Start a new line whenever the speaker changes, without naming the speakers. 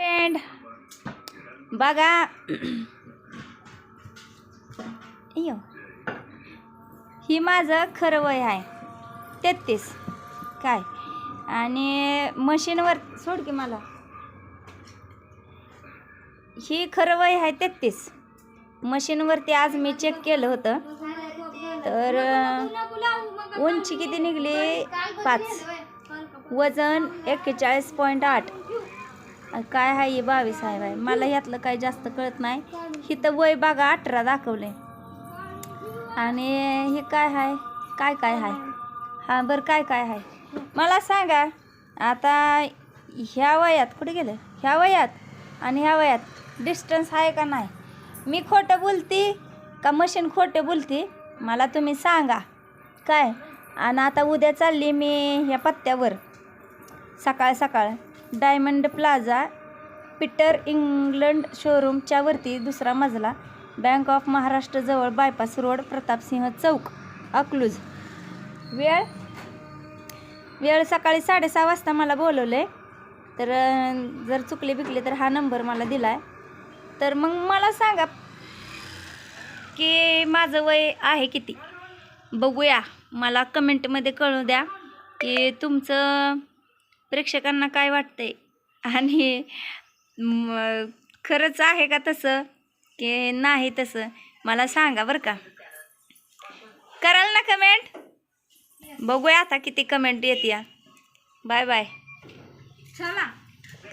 Friend बघा. यो ही माझं खरं वय आहे. तेहतीस. काय? आणि मशीनवर सोड की मला. ही खरं वय आहे तेहतीस. मशीनवरती आज मी चेक केलं होतं. तर उंची किती निघली? पाच. वजन एक्केचाळीस पॉईंट आठ. काय आहे हे बावीस आहे. बाय मला यातलं काही जास्त कळत नाही. इथं वय बघा अठरा दाखवले. आणि हे काय आहे काय काय आहे हां बरं काय काय आहे मला सांगा आता ह्या वयात कुठे गेलं? ह्या वयात? आणि ह्या वयात डिस्टन्स आहे का नाही? मी खोटं बोलती का मशीन खोटं बोलती? मला तुम्ही सांगा. काय? आणि आता उद्या चालली मी ह्या पत्त्यावर. सकाळ सकाळ. डायमंड प्लाझा पीटर इंग्लंड शोरूमच्या वरती दुसरा मजला बँक ऑफ महाराष्ट्रजवळ बायपास रोड प्रतापसिंह चौक अकलूज. वेळ? वेळ सकाळी साडेसहा वाजता मला बोलवलं. आहे तर जर चुकले बिकले तर हा नंबर मला दिला आहे तर मग मला सांगा की माझं वय आहे किती? बघूया. मला कमेंटमध्ये कळू द्या की तुमचं प्रेक्षकांना काय वाटतंय? आणि खरंच आहे का तसं? की नाही तसं? मला सांगा बरं का. कराल ना कमेंट बघूया आता किती कमेंट येते बाय बाय
चला.